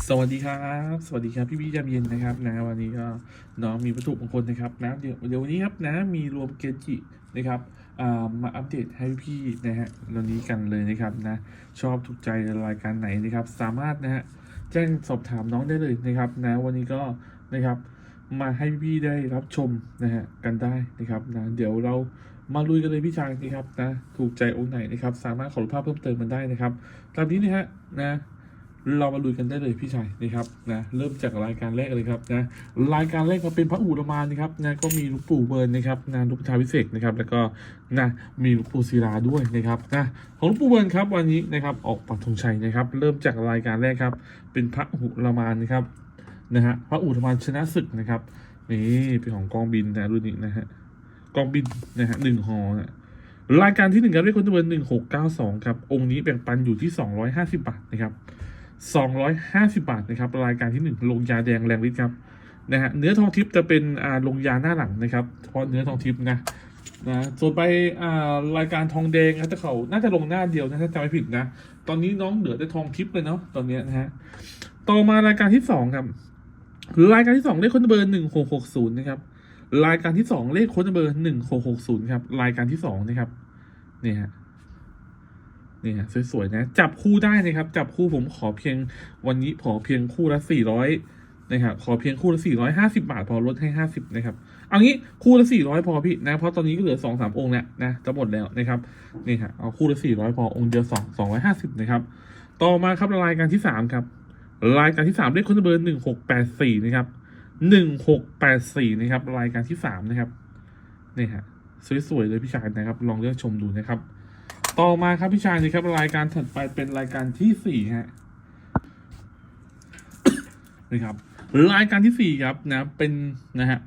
สวัสดีครับ สวัสดีครับพี่พี่ยามเย็นนะครับนะวันนี้ก็น้องมีวัตถุมงคลนะครับนะเดี๋ยวเดี๋ยววันนี้ครับนะมีรวมเกจินะครับอ่ามาอัปเดตให้พี่นะฮะวันนี้กันเลยนะครับนะชอบถูกใจรายการไหนนะครับ สามารถนะฮะแจ้งสอบถามน้องได้เลยนะครับนะวันนี้ก็นะครับมาให้พี่ได้รับชมนะฮะกันได้นะครับนะเดี๋ยวเรามาลุยกันเลยพี่ชายนะครับนะถูกใจองค์ไหนนะครับ สามารถขอรูปภาพเพิ่มเติมมันได้นะครับตามนี้นะฮะนะ เรามาลุยกันได้เลยพี่ชายนะครับนะเริ่มจากรายการแรกเลยครับนะรายการแรกก็เป็นพระอูรมานนะครับนะก็มีหลูกปู่เบิร์นนะครับนะหลูกชาวิเศษนะครับแล้วก็นะมีหลูกปู่ศิลาด้วยนะครับนะของหลูกปู่เบิร์นครับวันนี้นะครับออกปักธงชัยนะครับ เริ่มจากรายการแรกครับเป็นพระอุรมานนะครับนะฮะพระอุรมานชนะศึกนะครับนี่เป็นของกองบินนะรุ่นนี้นะฮะกองบินนะฮะหนึ่งหอนะรายการที่หนึ่งครับเลขคนตัวเบอร์หนึ่งหกเก้าสองครับองค์นี้แบ่งปันอยู่ที่สองร้อยห้าสิบบาทนะครับ 250 บาทนะครับรายการที่ 1 ลงยาแดงแรงฤทธิ์ครับนะฮะเนื้อทองทิพย์จะเป็นอ่าลงยาหน้าหลังนะครับเฉพาะเนื้อทองทิพย์นะนะส่วนไปอ่ารายการทองแดงนะแต่เขาน่าจะลงหน้าเดียวนะถ้าจำไม่ผิดนะตอนนี้น้องเหลือแต่ทองทิพย์เลยเนาะตอนนี้นะฮะต่อมารายการที่สองครับรายการที่สองเลขคนเบอร์หนึ่งหกหกศูนย์นะครับรายการที่สองเลขคนเบอร์หนึ่งหกหกศูนย์ครับรายการที่สองนะครับนี่ฮะ นี่ฮะสวยๆนะจับคู่ได้นะครับ จับคู่ผมขอเพียงวันนี้ขอเพียงคู่ละสี่ร้อยนะครับขอเพียงคู่ละสี่ร้อยห้าสิบาท พอลดให้ห้าสิบนะครับเอางี้คู่ละสี่ร้อยพอพี่นะเพราะตอนนี้ก็เหลือสองสามองค์แล้วนะจะหมดแล้วนะครับนี่ฮะเอาคู่ละสี่ร้อยพอองค์เดียวสองสองร้อยห้าสิบนะครับต่อมาครับรายการที่สามครับรายการที่สามเลขคนเบอร์หนึ่งหกแปดสี่นะครับหนึ่งหกแปดสี่นะครับรายการที่สามนะครับนี่ฮะสวยๆเลยพี่ชายนะครับ ลองเลือกชมดูนะครับ ต่อมาครับพี่ชายนะครับรายการถัดไปเป็นรายการที่สี่ฮะนะครับรายการที่สี่ครับนะเป็นนะฮะ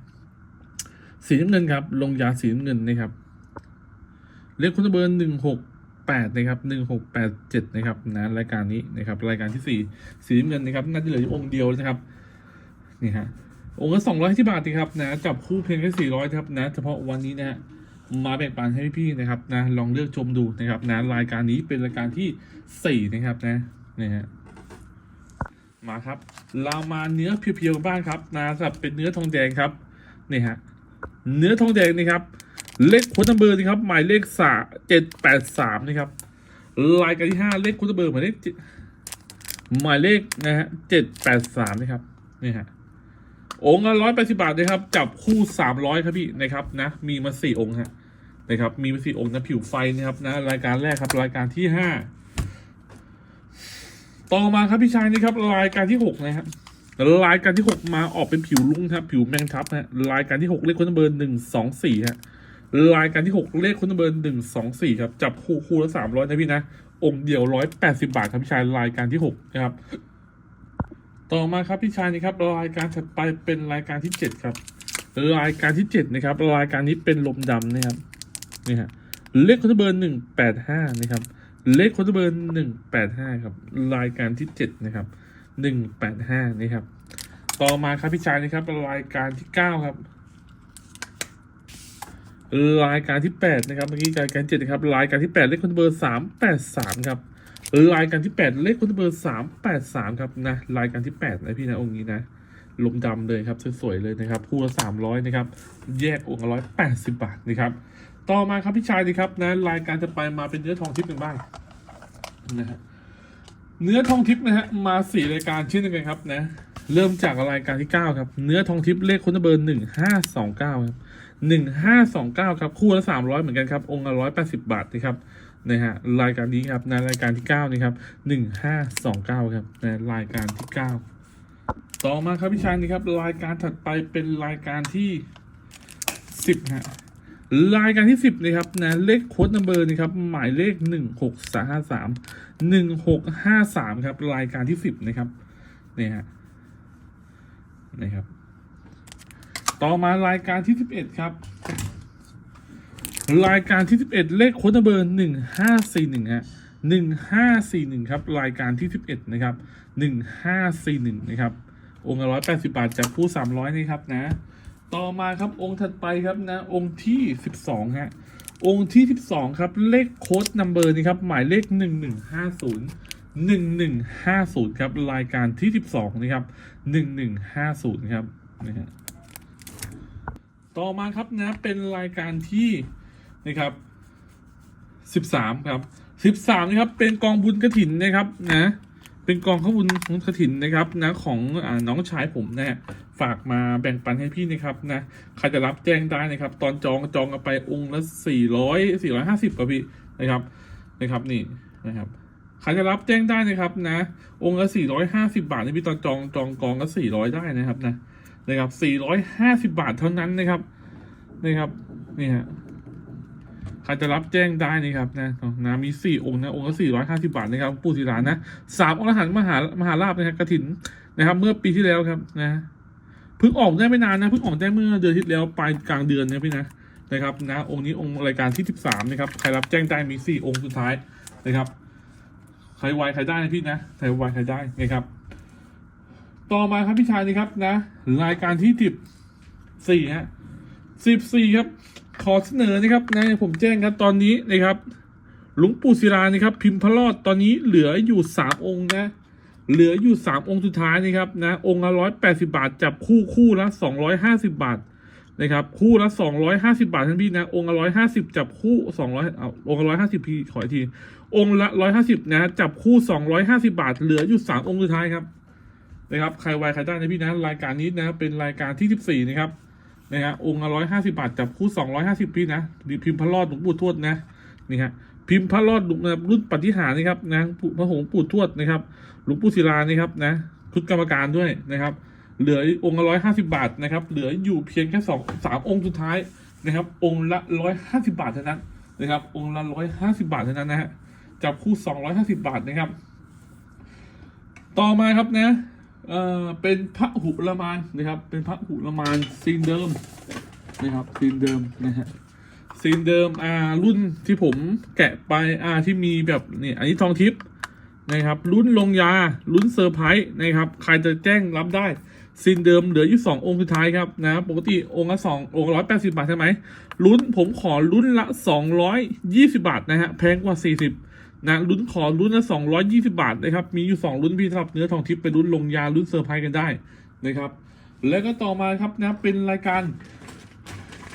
สีน้ำเงินครับ ลงยาสีน้ำเงินนะครับเลขคุณเบอร์หนึ่งหกแปดนะครับหนึ่งหกแปดเจ็ดนะครับนะรายการนี้นะครับ รายการที่สี่สีน้ำเงินนะครับน่าจะเหลืออยู่องค์เดียวนะครับนี่ฮะองค์ละสองร้อยที่บาทนะครับนะจับคู่เพียงแค่สี่ร้อยครับนะเฉพาะวันนี้นะฮะ มาแบ่งปันให้พี่ๆนะครับนะลองเลือกชมดูนะครับนะรายการนี้เป็นรายการที่สี่นะครับนะนี่ฮะมาครับ เรามาเนื้อเพียวๆกันบ้างครับนะสำหรับเป็นเนื้อทองแดงครับนี่ฮะเนื้อทองแดงนี่ครับ เลขคุณนัมเบอร์นี่ครับ หมายเลขสาเจ็ดแปดสามนะครับรายการที่ห้าเลขคุณนัมเบอร์หมายเลขหมายเลขนะฮะเจ็ดแปดสามนะครับนี่ฮะ องค์ละร้อยแปดสิบาทนะครับ จับคู่สามร้อยครับพี่นะครับนะ มีมาสี่องค์ฮะนะครับ มีมาสี่องค์นะผิวไฟนะครับนะรายการแรกครับ รายการที่ห้าต่อมาครับพี่ชายนี่ครับ รายการที่หกนะครับรายการที่หกมาออกเป็นผิวลุ้งครับ ผิวแมงทับฮะรายการที่หกเลขคนเบอร์หนึ่งสองสี่ฮะรายการที่หกเลขคนเบอร์หนึ่งสองสี่ครับจับคู่คู่ละสามร้อยนะพี่นะองค์เดียวร้อยแปดสิบาทครับพี่ชายรายการที่หกนะครับ ต่อมาครับพี่ชายนี่ครับรายการถัดไปเป็นรายการที่เจ็ดครับรายการที่เจ็ดนะครับรายการนี้เป็นลมดำนะครับนี่ฮะเลขคอนเบอร์หนึ่งแปดห้านะครับ เลขคอนเบอร์หนึ่งแปดห้าครับ รายการที่เจ็ดนะครับหนึ่งแปดห้านะครับ ต่อมาครับพี่ชายนะครับ รายการที่เก้าครับ รายการที่แปดนะครับ เมื่อกี้รายการเจ็ดนะครับ รายการที่แปดเลขคอนเบอร์สามแปดสามครับ รายการที่แปดเลขคุณเบอร์สามแปดสามครับนะรายการที่แปดนะพี่นะองค์นี้นะลมดำเลยครับสวยๆเลยนะครับคู่ละสามร้อยนะครับ แยกองค์ละร้อยแปดสิบบาทนะครับ ต่อมาครับพี่ชายดีครับนะรายการจะไปมาเป็นเนื้อทองทิพย์กันบ้างนะฮะเนื้อทองทิพย์นะฮะมาสี่รายการเช่นเดียวกันครับนะเริ่มจากรายการที่เก้าครับ เนื้อทองทิพย์เลขคุณเบอร์หนึ่งห้าสองเก้าครับหนึ่งห้าสองเก้าครับ คู่ละสามร้อยเหมือนกันครับ องค์ละร้อยแปดสิบบาทนะครับ นะฮะรายการนี้ครับในรายการที่เก้านี่ครับหนึ่งห้าสองเก้าครับในรายการที่เก้าต่อมาครับพี่ชายนี่ครับรายการถัดไปเป็นรายการที่สิบฮะรายการที่สิบนะครับนะเลขโค้ดนัมเบอร์นี่ครับหมายเลขหนึ่งหกสามห้าสามหนึ่งหกห้าสามครับรายการที่สิบนะครับนี่ฮะนะครับ ต่อมารายการที่สิบเอ็ดครับ รายการที่ 11 เลขโค้ดเบอร์1541ฮะ1541ครับรายการที่ 11นะครับ1541นะครับองค์ละ180 บาทจากผู้ 300นี่ครับนะต่อมาครับองค์ถัดไปครับนะองค์ที่ 12ฮะองค์ที่ 12ครับเลขโค้ดนัมเบอร์นี่ครับหมายเลข 1150หนึ่งหนึ่งห้าศูนย์ครับ รายการที่สิบสองนะครับหนึ่งหนึ่งห้าศูนย์ครับนะฮะต่อมาครับนะเป็นรายการที่ นะครับสิบสามครับสิบสามนะครับ เป็นกองบุญกระถินนะครับนะ เป็นกองข้อบุญของกระถินนะครับนะของอน้องชายผมนะฝากมาแบ่งปันให้พี่นะครับนะใครจะรับแจ้งได้นะครับ ตอนจองจองกันไปองค์ละสี่ร้อยสี่ร้อยห้าสิบกับพี่นะครับนะครับนี่นะครับใครจะรับแจ้งได้นะครับนะ องค์ละสี่ร้อยห้าสิบาทนี่พี่ตอนจองจองกองก็สี่ร้อยได้นะครับนะนะครับสี่ร้อยห้าสิบาทเท่านั้นนะครับนะครับนี่ฮะ ใครจะรับแจ้งได้นะครับนะนะมีสี่องค์นะองค์ละสี่ร้อยห้าสิบาทนะครับปู่ศิลานะสามองค์ละหันมหามหาลาภนะครับกระถินนะครับ เมื่อปีที่แล้วครับนะเพิ่งออกได้ไม่นานนะเพิ่งออกได้เมื่อเดือนที่แล้วปลายกลางเดือนนะพี่นะนะครับนะองค์นี้องค์รายการที่สิบสามนะครับใครรับแจ้งได้มีสี่องค์สุดท้ายนะครับใครไวใครได้นะพี่นะใครไวใครได้นะครับ ต่อมาครับพี่ชายนี่ครับนะ รายการที่สิบสี่ฮะสิบสี่ครับ ขอเสนอนะครับนะผมแจ้งครับตอนนี้นะครับหลวงปู่ศิลานะครับ พิมพ์พระรอดตอนนี้เหลืออยู่สามองค์นะเหลืออยู่สามองค์สุดท้ายนะครับนะองค์ละร้อยแปดสิบาท จับคู่คู่ละสองร้อยห้าสิบาทนะครับ คู่ละสองร้อยห้าสิบาทท่านพี่นะ องค์ละร้อยห้าสิบจับคู่สองร้อยเอาองค์ละร้อยห้าสิบพี่ขออีกที องค์ละร้อยห้าสิบนะ จับคู่สองร้อยห้าสิบาท เหลืออยู่สามองค์สุดท้ายครับนะครับใครไวใครได้นะพี่นะรายการนี้นะเป็นรายการที่สิบสี่นะครับ นะฮะองค์ละร้อยห้าสิบาทจับคู่สองร้อยห้าสิบพี่นะดีพิมพ์พระรอดหลวงปู่ทวดนะนี่ฮะพิมพ์พระรอดหลวงนะรุ่นปฏิหารนะครับนะพระหงปู่ทวดนะครับหลวงปู่ศิลานี่ครับนะชุดกรรมการด้วยนะครับ เหลือองค์ละร้อยห้าสิบาทนะครับ เหลืออยู่เพียงแค่สองสามองค์สุดท้ายนะครับ องค์ละร้อยห้าสิบาทเท่านั้นนะครับ องค์ละร้อยห้าสิบาทเท่านั้นนะฮะจับคู่สองร้อยห้าสิบาทนะครับ ต่อมาครับนะ เอ่อเป็นพระหุละมานนะครับ เป็นพระหุละมานซีนเดิมนะครับซีนเดิมนะฮะซีนเดิมอ่ารุ่นที่ผมแกะไปอ่าที่มีแบบนี่อันนี้ทองทิพย์นะครับรุ่นลงยารุ่นเซอร์ไพรส์นะครับ ใครจะแจ้งรับได้ซีนเดิมเหลืออยู่สององค์สุดท้ายครับนะปกติองค์ละสององค์ร้อยแปดสิบาทใช่ไหมรุ่นผมขอรุ่นละสองร้อยยี่สิบาทนะฮะแพงกว่าสี่สิบ นะลุ้นขอลุ้นละสองร้อยยี่สิบาทนะครับ มีอยู่สองลุ้นพี่สำหรับเนื้อทองทิพย์ไปลุ้นลงยาลุ้นเซอร์ไพรส์กันได้นะครับ แล้วก็ต่อมาครับนะเป็นรายการ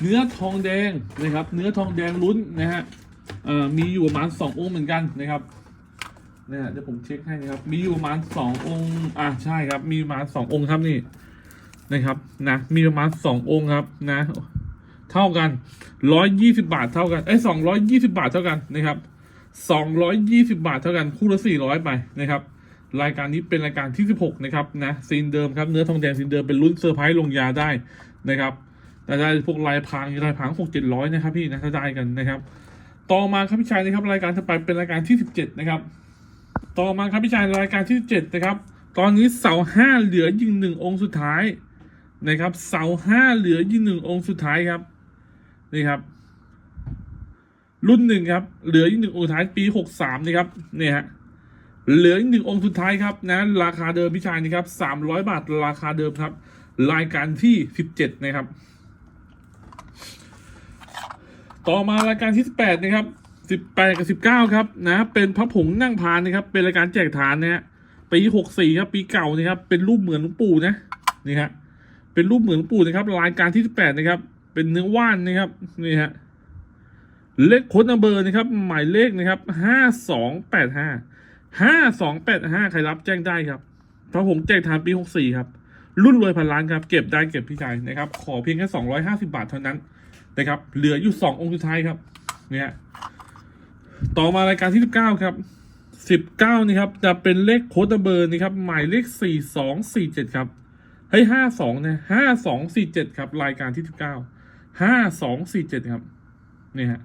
เนื้อทองแดงนะครับ เนื้อทองแดงลุ้นนะฮะมีอยู่ประมาณสององค์เหมือนกันนะครับนะฮะเดี๋ยวผมเช็คให้นะครับ มีอยู่ประมาณสององค์อะใช่ครับ มีประมาณสององค์ครับนี่นะครับนะมีประมาณสององค์ครับนะ เท่ากันร้อยยี่สิบาทเท่ากันเอ้สองร้อยยี่สิบาทเท่ากันนะครับ สองร้อยยี่สิบาทเท่ากันคู่ละสี่ร้อยไปนะครับ รายการนี้เป็นรายการที่สิบหกนะครับนะซีนเดิมครับเนื้อทองแดงซีนเดิมเป็นรุ่นเซอร์ไพรส์ลงยาได้นะครับแต่ได้พวกลายพรางลายพรางหกเจ็ดร้อยนะครับพี่นะถ้าได้กันนะครับ ต่อมาครับพี่ชายนะครับรายการถัดไปเป็นรายการที่สิบเจ็ดนะครับ ต่อมาครับพี่ชายรายการที่สิบเจ็ดนะครับ ตอนนี้เสาห้าเหลือยิงหนึ่งองค์สุดท้ายนะครับ เสาห้าเหลือยิงหนึ่งองค์สุดท้ายครับนี่ครับ รุ่นหนึ่งครับ เหลืออีกหนึ่งองค์สุดท้ายปีหกสามนะครับเนี่ยฮะเหลืออีกหนึ่งองค์สุดท้ายครับนะราคาเดิมพี่ชายนะครับสามร้อยบาทราคาเดิมครับ รายการที่สิบเจ็ดนะครับ ต่อมารายการที่สิบแปดนะครับสิบแปดกับสิบเก้าครับนะเป็นพระผงนั่งพานนะครับ เป็นรายการแจกฐานนะฮะปีหกสี่ครับ ปีเก่านะครับ เป็นรูปเหมือนหลวงปู่นะนี่ฮะเป็นรูปเหมือนหลวงปู่นะครับ รายการที่สิบแปดนะครับ เป็นเนื้อว่านนะครับนี่ฮะ เลขโค้ดนัมเบอร์นะครับ หมายเลขนะครับห้าสองแปดห้าห้าสองแปดห้าใครรับแจ้งได้ครับเพราะผมแจกทานปีหกสี่ครับ รุ่นรวยพันล้านครับ เก็บได้เก็บพี่ชายนะครับ ขอเพียงแค่สองร้อยห้าสิบาทเท่านั้นนะครับ เหลืออยู่สององค์สุดท้ายครับ เนี่ย ต่อมารายการที่สิบเก้าครับสิบเก้านี่ครับ จะเป็นเลขโค้ดนัมเบอร์นี่ครับ หมายเลขสี่สองสี่เจ็ดครับเฮ้ยห้าสองเนี่ยห้าสองสี่เจ็ดครับ รายการที่สิบเก้าห้าสองสี่เจ็ดครับ เนี่ฮะ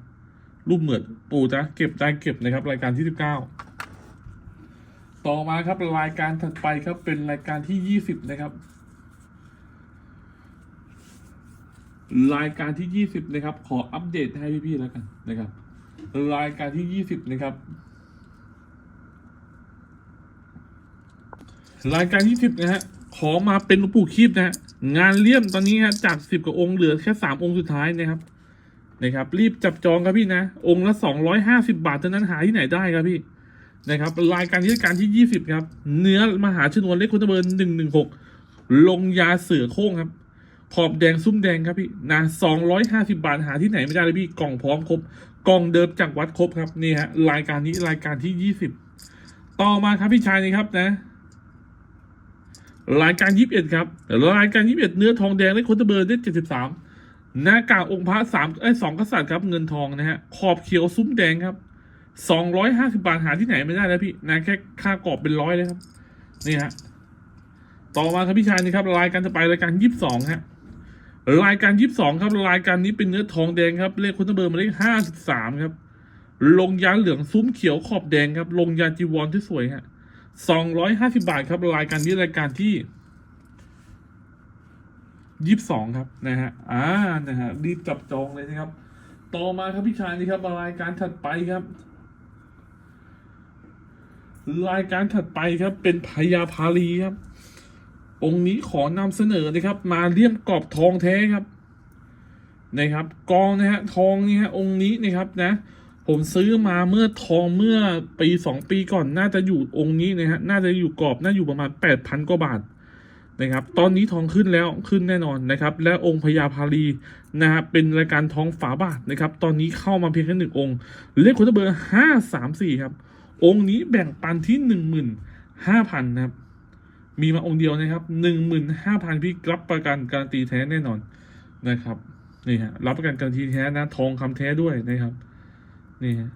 รูปเหมือนปู่จะเก็บได้เก็บนะครับ รายการที่สิบเก้าต่อมาครับรายการถัดไปครับเป็นรายการที่ยี่สิบนะครับ รายการที่ยี่สิบนะครับ ขออัปเดตให้พี่ๆแล้วกันนะครับ รายการที่ยี่สิบนะครับรายการยี่สิบนะฮะ ขอมาเป็นหลวงปู่คีบนะฮะ งานเลี่ยมตอนนี้ฮะ จากสิบกว่าองค์เหลือแค่สามองค์สุดท้ายนะครับ นะครับรีบจับจองครับพี่นะ องค์ละสองร้อยห้าสิบาทเท่านั้นหาที่ไหนได้ครับพี่นะครับรายการที่การที่ยี่สิบครับ เนื้อมหาชนวนเลขคุณเบอร์หนึ่งหนึ่งหกลงยาเสือโคร่งครับขอบแดงซุ้มแดงครับพี่นะสองร้อยห้าสิบาทหาที่ไหนไม่ได้เลยพี่กล่องพร้อมครบกล่องเดิมจากวัดครบครับนี่ฮะรายการนี้รายการที่ยี่สิบต่อมาครับพี่ชายนี่ครับนะรายการยี่สิบเอ็ดครับรายการยี่สิบเอ็ดเนื้อทองแดงเลขคุณเบอร์ได้เจ็ดสิบสาม หน้ากากองค์พระสามไอ้สองกษัตริย์ครับเงินทองนะฮะขอบเขียวซุ้มแดงครับสองร้อยห้าสิบาทหาที่ไหนไม่ได้แล้วพี่นะแค่ค่ากรอบเป็นร้อยเลยครับ นี่ฮะต่อมาครับพี่ชายนี่ครับรายการจะไปรายการยี่สิบสองฮะรายการยี่สิบสองครับรายการนี้เป็นเนื้อทองแดงครับเลขคุณเบอร์มาเลขห้าสิบสามครับ ลงยาเหลืองซุ้มเขียวขอบแดงครับ ลงยาจีวรที่สวยฮะสองร้อยห้าสิบาทครับรายการนี้รายการที่ ยี่สิบสองครับนะฮะอ่านะฮะรีบจับจองเลยนะครับ ต่อมาครับพี่ชายนี่ครับรายการถัดไปครับ รายการถัดไปครับ เป็นพญาพาลีครับ องค์นี้ขอนำเสนอนะครับ มาเลี่ยมกรอบทองแท้ครับนะครับ กองนะฮะทองนี่ฮะองค์นี้นะครับนะ ผมซื้อมาเมื่อทองเมื่อปีสองปีก่อนน่าจะอยู่องค์นี้นะฮะน่าจะอยู่กรอบน่าอยู่ประมาณแปดพันกว่าบาท นะครับ ตอนนี้ทองขึ้นแล้วขึ้นแน่นอนนะครับ และองค์พญาพาลีนะฮะเป็นรายการทองฝาบาทนะครับ ตอนนี้เข้ามาเพียงแค่หนึ่งองค์เลขคนเบอร์ห้าสามสี่ครับ องค์นี้แบ่งปันที่หนึ่งหมื่นห้าพันนะครับ มีมาองค์เดียวนะครับหนึ่งหมื่นห้าพันพี่รับประกันการันตีแท้แน่นอนนะครับนี่ฮะรับประกันการันตีแท้นะทองคำแท้ด้วยนะครับนี่ฮะ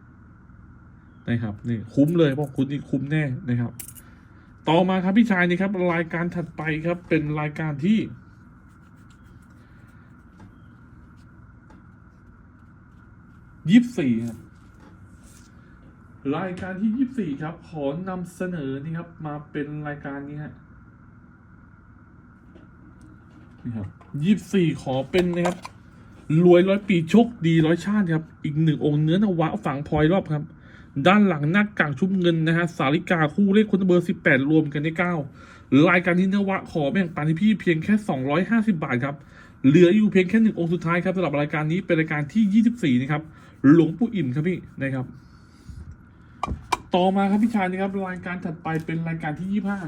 นะครับนี่คุ้มเลยเพราะคุณนี่คุ้มแน่นะครับ ต่อมาครับพี่ชายนี่ครับ รายการถัดไปครับเป็นรายการที่ยี่สี่ครับรายการที่ยี่สี่ครับ ขอนำเสนอนี่ครับ มาเป็นรายการนี้ฮะนี่ครับยี่สี่ขอเป็นนะครับรวยร้อยปีโชคดีร้อยชาติครับ อีกหนึ่งองค์เนื้อนวะฝังพลอยรอบครับ ด้านหลังหน้ากากชุบเงินนะฮะ สาริกาคู่เลขคนเบอร์สิบแปดรวมกันได้เก้ารายการนี้นวะขอแบ่งปันให้พี่เพียงแค่สองร้อยห้าสิบาทครับ เหลืออยู่เพียงแค่หนึ่งองค์สุดท้ายครับสำหรับรายการนี้เป็นรายการที่ยี่สิบสี่นะครับ หลวงปู่อิ่มครับพี่นะครับ ต่อมาครับพี่ชายนะครับรายการถัดไปเป็นรายการที่ยี่ห้า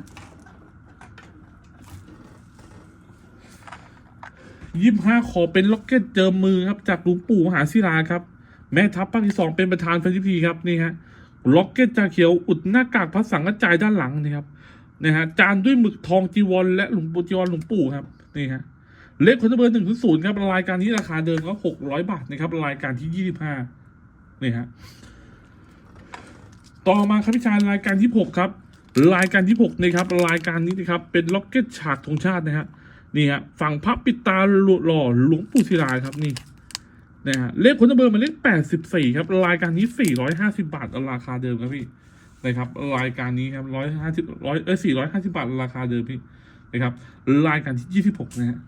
ยี่ห้าขอเป็นล็อกเก็ตเจิมมือครับ จากหลวงปู่มหาศิลาครับ แม่ทัพภาคที่สองเป็นประธานพิธีครับนี่ฮะล็อกเก็ตจาเขียวอุดหน้ากากพระสังกระจายด้านหลังนะครับนะฮะจานด้วยหมึกทองจีวรและหลวงปู่จีวรหลวงปู่ครับนี่ฮะเลขคนเบอร์หนึ่งศูนย์ครับรายการนี้ราคาเดิมก็หกร้อยบาทนะครับรายการที่ยี่สิบห้านี่ฮะต่อมาครับพี่ชายรายการที่หกครับรายการที่หกนะครับรายการนี้นะครับเป็นล็อกเก็ตฉากธงชาตินะฮะนี่ฮะฝั่งพระปิดตาหล่อหลวงปู่ศิลาครับนี่ นะฮะเลขคนเบอร์มายเลขแปดสิบสี่ครับ รายการนี้สี่ร้อยห้าสิบาทราคาเดิมครับพี่นะครับ รายการนี้ครับร้อยห้าสิบร้อยเออสี่ร้อยห้าสิบาทราคาเดิมพี่นะครับ รายการที่ยี่สิบหกนะฮะ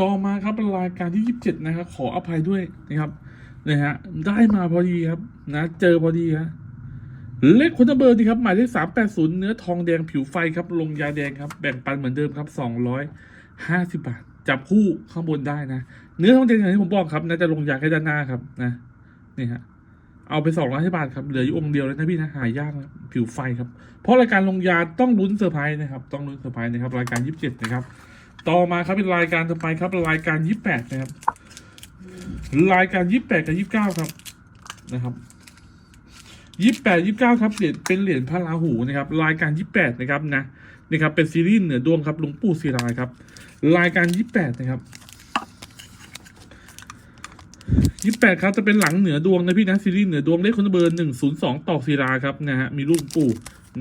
ต่อมาครับรายการที่ยี่สิบเจ็ดนะครับขออภัยด้วยนะครับนะฮะได้มาพอดีครับนะเจอพอดีฮะเลขคนเบอร์นี่ครับหมายเลขสามแปดศูนย์เนื้อทองแดงผิวไฟครับลงยาแดงครับแบ่งปันเหมือนเดิมครับสองร้อยห้าสิบบาท จับคู่ข้างบนได้นะเนื้อทองแดงอย่างที่ผมบอกครับนะจะลงยาแค่ด้านหน้าครับนะนี่ฮะเอาไปสองร้อยบาทครับเหลืออยู่องค์เดียวเลยนะพี่นะหายากนะผิวไฟครับ เพราะรายการลงยาต้องลุ้นเซอร์ไพรส์นะครับต้องลุ้นเซอร์ไพรส์นะครับรายการยี่สิบเจ็ดนะครับต่อมาครับเป็นรายการต่อไปครับรายการยี่สิบแปดนะครับรายการยี่สิบแปดกับยี่สิบเก้าครับนะครับยี่แปดยี่เก้าครับเหรียญเป็นเหรียญพระราหูนะครับรายการยี่แปดนะครับนะนี่ครับเป็นซีรีส์เหนือดวงครับหลวงปู่ศิลาครับ รายการยี่แปดนะครับยี่แปดครับจะเป็นหลังเหนือดวงนะพี่นะซีรีส์เหนือดวงเลขคนเบอร์หนึ่งศูนย์สองตอกศิลาครับนะฮะมีรูปปู่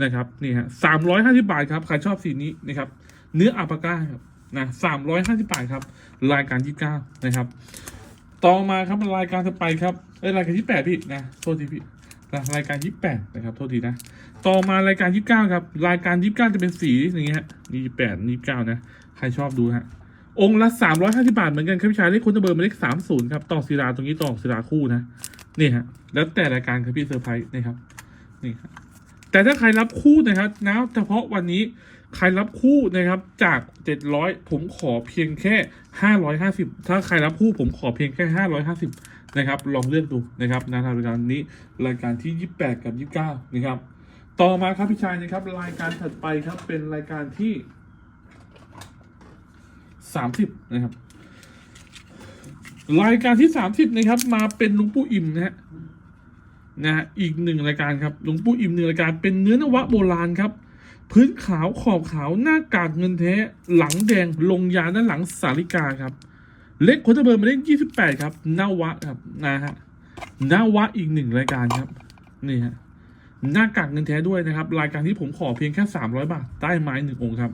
นะครับนี่ฮะสามร้อยห้าสิบาทครับใครชอบสีนี้นะครับ เนื้ออัปาก้าครับนะสามร้อยห้าสิบาทครับ รายการยี่เก้านะครับ ต่อมาครับรายการต่อไปครับเอ้ยรายการที่แปดพี่นะโทษทีพี่ รายการยี่แปดนะครับโทษทีนะ ต่อมารายการยี่เก้าครับ รายการยี่เก้าจะเป็นสีอย่างเงี้ยฮะยี่แปดยี่เก้านะ ใครชอบดูฮะ องค์ละสามร้อยห้าสิบาทเหมือนกันครับพี่ชายเลขคนเบอร์หมายเลขสามศูนย์ครับ ต่อศิลาตรงนี้ต่อศิลาคู่นะนี่ฮะ แล้วแต่รายการครับพี่เซอร์ไพรส์นะครับ นี่ครับ แต่ถ้าใครรับคู่นะครับนะเฉพาะวันนี้ใครรับคู่นะครับจากเจ็ดร้อยผมขอเพียงแค่ห้าร้อยห้าสิบถ้าใครรับคู่ผมขอเพียงแค่ห้าร้อยห้าสิบ นะครับลองเลือกดูนะครับนะรายการนี้รายการที่ 28 กับ 29 นะครับ ต่อมาครับพี่ชายนะครับ รายการถัดไปครับเป็นรายการที่ 30 นะครับ รายการที่ 30 นะครับ มาเป็นลุงปู่อิ่มนะฮะนะฮะอีกหนึ่งรายการครับหลวงปู่อิ่มหนึ่งรายการเป็นเนื้อนวะโบราณครับ พื้นขาวขอบขาวหน้ากากเงินแท้ หลังแดงลงยาด้านหลังสาริกาครับ เล็กคนจะเบอร์มาเล่น28ครับนาวะครับนะฮะนาวะอีกหนึ่งรายการครับนี่ฮะหน้ากากเงินแท้ด้วยนะครับ รายการที่ผมขอเพียงแค่300บาทได้ไม้หนึ่งองค์ครับ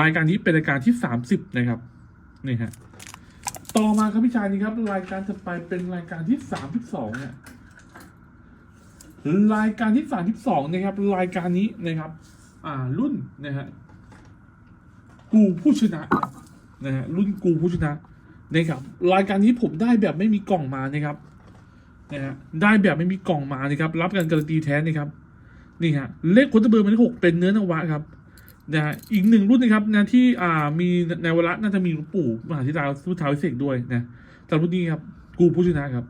รายการนี้เป็นรายการที่30นะครับนี่ฮะต่อมาครับพี่ชายนี่ครับ รายการจะไปเป็นรายการที่32เนี่ยรายการที่32นะครับ รายการนี้นะครับ อ่ารุ่นนะฮะกูผู้ชนะนะฮะรุ่นกูผู้ชนะ นะครับรายการนี้ผมได้แบบไม่มีกล่องมานะครับนะฮะได้แบบไม่มีกล่องมานะครับ รับการการันตีแท้นะครับนี่ฮะเลขคนตะเบอร์มันหกเป็นเนื้อนวะครับนะฮะอีกหนึ่งรุ่นนะครับนะที่อ่ามีในวระน่าจะมีหลวงปู่มหาธิดาพุทธาวิเศษด้วยนะแต่รุ่นนี้ครับกูผู้ชนะครับ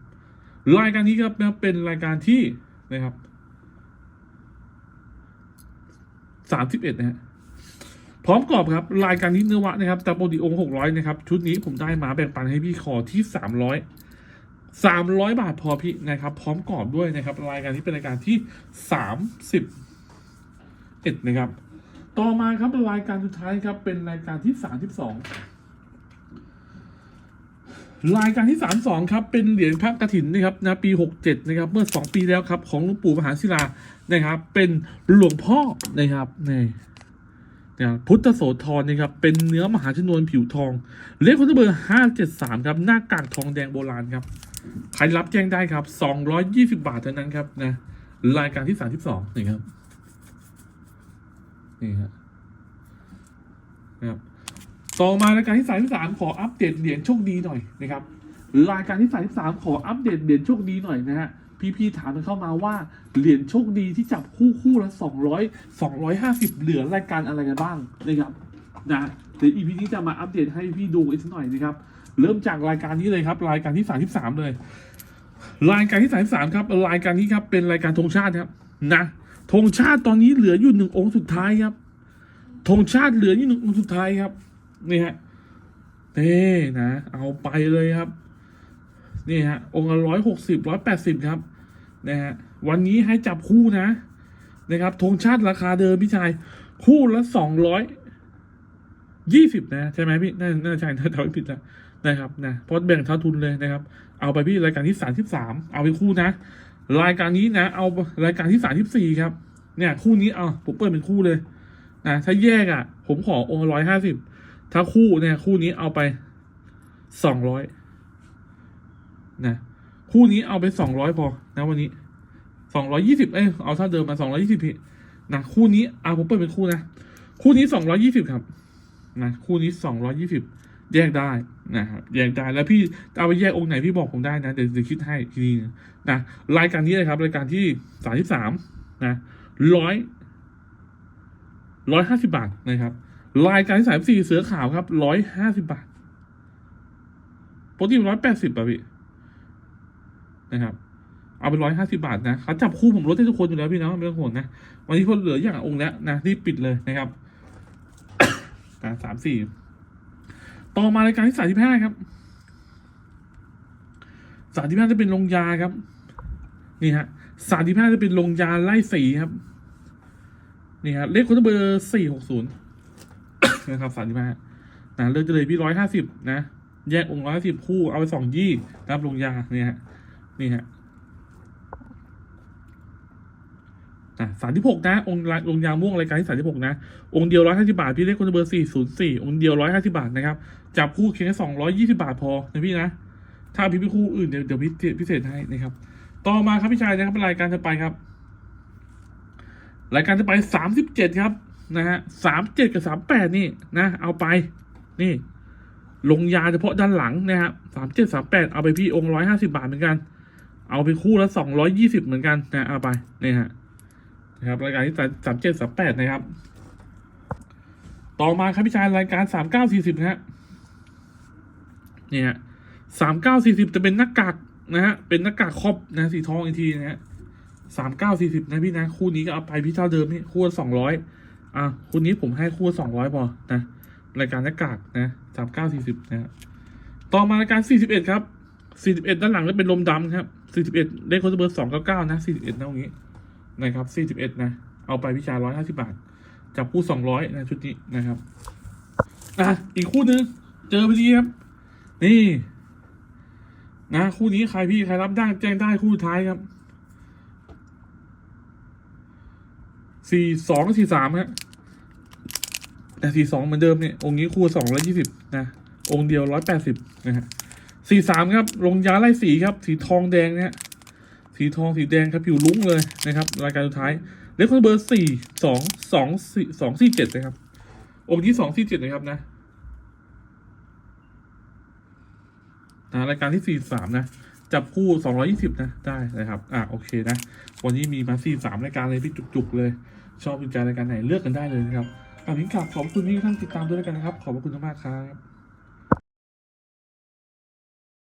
รายการนี้ครับนะเป็นรายการที่นะครับสามสิบเอ็ดนะฮะ พร้อมกรอบครับรายการนี้เนื้อวะนะครับแต่ปกติองหกร้อยนะครับชุดนี้ผมได้มาแบ่งปันให้พี่ขอที่สามร้อยสามร้อยบาทพอพี่นะครับพร้อมกรอบด้วยนะครับรายการนี้เป็นรายการที่สามสิบเอ็ดนะครับ ต่อมาครับรายการสุดท้ายครับเป็นรายการที่สามสิบสองรายการที่สามสองครับเป็นเหรียญพระกฐินนะครับนะปีหกเจ็ดนะครับเมื่อสองปีแล้วครับของหลวงปู่มหาศิลานะครับ เป็นหลวงพ่อนะครับนี่ นะพุทธโสธรนะครับเป็นเนื้อมหาชนวนผิวทอง เลขคนเบอร์ห้าเจ็ดสามครับหน้ากากทองแดงโบราณครับใครรับแจ้งได้ครับสองร้อยยี่สิบาทเท่านั้นครับนะรายการที่สามสิบสองนี่ครับนี่ครับนะครับต่อมารายการที่สามที่สามขออัปเดตเหรียญโชคดีหน่อยนะครับรายการที่สามที่สามขออัปเดตเหรียญโชคดีหน่อยนะฮะ พี่ๆถามเข้ามาว่าเหรียญโชคดีที่จับคู่คู่ละสองร้อยสองร้อยห้าสิบเหลือรายการอะไรกันบ้างนะครับนะเดี๋ยวอีพีนี้จะมาอัปเดตให้พี่ดูอีกสักหน่อยนะครับ เริ่มจากรายการนี้เลยครับ รายการที่สามที่สามเลย รายการที่สามที่สามครับ รายการนี้ครับเป็นรายการธงชาติครับนะธงชาติตอนนี้เหลืออยู่หนึ่งองค์สุดท้ายครับธงชาติเหลืออยู่หนึ่งองค์สุดท้ายครับนี่ฮะเน่นะ เอาไปเลยครับ นี่ฮะ องค์ละร้อยหกสิบร้อยแปดสิบครับ นะฮะวันนี้ให้จับคู่นะนะครับธงชาติราคาเดิมพี่ชาย คู่ละสองร้อยยี่สิบนะ ใช่ไหมพี่น่าน่าใช่ถ้าจำไม่ผิดนะนะครับนะพราะแบ่งเท่าทุนเลยนะครับ เอาไปพี่รายการที่สามสิบสามเอาไปคู่นะ รายการนี้นะ เอารายการที่สามสิบสี่ครับ เนี่ยคู่นี้เอาผมเปิดเป็นคู่เลยนะถ้าแยกอะ ผมขอองค์ร้อยห้าสิบถ้าคู่เนี่ย คู่นี้เอาไปสองร้อยนะ คู่นี้เอาไปสองร้อยพอนะวันนี้สองร้อยี่สิบเอ้ยเอาเท่าเดิมมาสองร้อยี่สิบพี่นะคู่นี้เอาผมเปิดเป็นคู่นะ คู่นี้สองร้อยี่สิบครับนะคู่นี้สองร้อยี่สิบแยกได้นะครับแยกได้แล้วพี่เอาไปแยกองค์ไหนพี่บอกผมได้นะเดี๋ยวจะคิดให้ทีนี้นะรายการนี้เลยครับ รายการที่สามสิบสามนะร้อยร้อยห้าสิบาทนะครับ รายการที่สามสี่เสือขาวครับร้อยห้าสิบาทปกติร้อยแปดสิบอะพี่ นะครับ เอาไปร้อยห้าสิบาทนะเขาจับคู่ผมลดให้ทุกคนอยู่แล้วพี่นะไม่ต้องห่วงนะ วันนี้พอเหลืออย่างองค์แล้วนะรีบปิดเลยนะครับกาสามสี่ต่อมารายการที่สามสิบห้าครับสามสิบห้าจะเป็นลงยาครับ นี่ฮะสามสิบห้าจะเป็นลงยาไล่สีครับนี่ครับเลขคนเบอร์สี่หกศูนย์นะครับสามสิบห้านะเลือกจะเลยพี่ร้อยห้าสิบนะ แยกองค์ร้อยสิบคู่เอาไปสองยี่นะครับลงยาเนี่ยฮะ นี่ฮะสามที่หกนะ องค์ละองค์ยาม่วงรายการที่สามที่หกนะ องค์เดียวร้อยห้าสิบาท พี่เลขคนเบอร์สี่ศูนย์สี่องค์เดียวร้อยห้าสิบาทนะครับ จับคู่เคียงแค่สองร้อยยี่สิบาทพอนะพี่นะ ถ้าพี่พี่คู่อื่นเดี๋ยวเดี๋ยวพิเศษพิเศษให้นะครับ ต่อมาครับพี่ชายนะครับรายการจะไปครับ รายการจะไปสามสิบเจ็ดครับนะฮะสามเจ็ดกับสามแปดนี่นะ เอาไป นี่ ลงยาเฉพาะด้านหลังนะครับสามเจ็ดสามแปดเอาไปพี่องค์ร้อยห้าสิบาทเหมือนกัน เอาไปคู่ละสองร้อยยี่สิบเหมือนกันนะเอาไปนี่ฮะนะครับรายการที่สามเจ็ดสามแปดนะครับ ต่อมาครับพี่ชายรายการสามเก้าสี่สิบฮะนี่ฮะสามเก้าสี่สิบจะเป็นหน้ากากนะฮะเป็นหน้ากากครอบนะสีทองอีกทีนะฮะสามเก้าสี่สิบนะพี่นะ คู่นี้ก็เอาไปพี่เท่าเดิมนี่คู่สองร้อยอะคู่นี้ผมให้คู่สองร้อยพอนะรายการหน้ากากนะสามเก้าสี่สิบนะฮะต่อมารายการสี่สิบเอ็ดครับสี่สิบเอ็ดด้านหลังจะเป็นลมดำครับ สี่สิบเอ็ดเลขโค้ดเบอร์สองเก้าเก้านะสี่สิบเอ็ดนะตรงนี้นะครับสี่สิบเอ็ดนะ เอาไปพิชาร้อยห้าสิบบาท จับคู่สองร้อยนะชุดนี้นะครับ อะ อีกคู่หนึ่งเจอพอดีครับ นี่ นะ คู่นี้ใครพี่ใครรับได้แจ้งได้คู่ท้ายครับสี่สองสี่สามฮะแต่สี่สองเหมือนเดิมเนี่ย องค์นี้คู่สองร้อยี่สิบนะ องค์เดียวร้อยแปดสิบนะฮะ สี่สามครับ ลงยาไล่สีครับ สีทองแดงนะฮะสีทองสีแดงครับผิวลุ้งเลยนะครับ รายการสุดท้ายเลขคนเบอร์สี่สองสองสี่สองสี่เจ็ดนะครับองค์ที่สองสี่เจ็ดนะครับนะนะรายการที่สี่สามนะ จับคู่สองร้อยี่สิบนะได้นะครับ อะโอเคนะ วันนี้มีมาสี่สามรายการเลยพี่จุกๆเลย ชอบดูใจรายการไหนเลือกกันได้เลยนะครับอันนี้กลับขอบคุณที่ท่านติดตามด้วยกันนะครับ ขอบคุณมากครับ